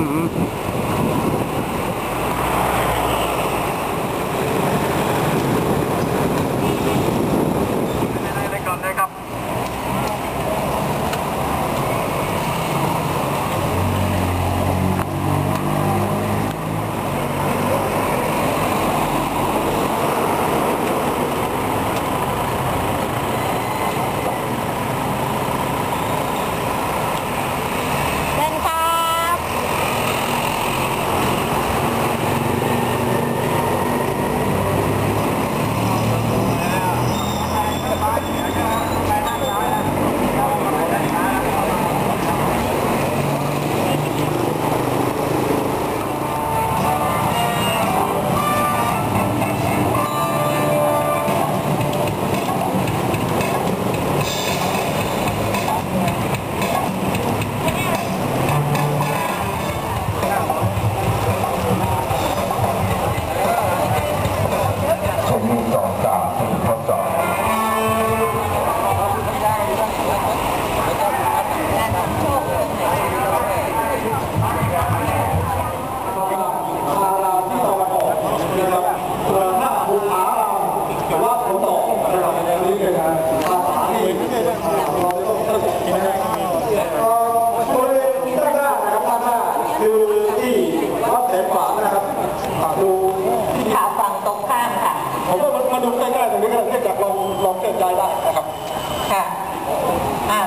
嗯。 คือที่วัดแสนขวางนะครับดูขาฝั่งตรงข้ามค่ะ ผมว่ามาดูใกล้ๆตรงนี้ก็ได้จากลองลองเกิดใจได้นะครับ ค่ะ อ่า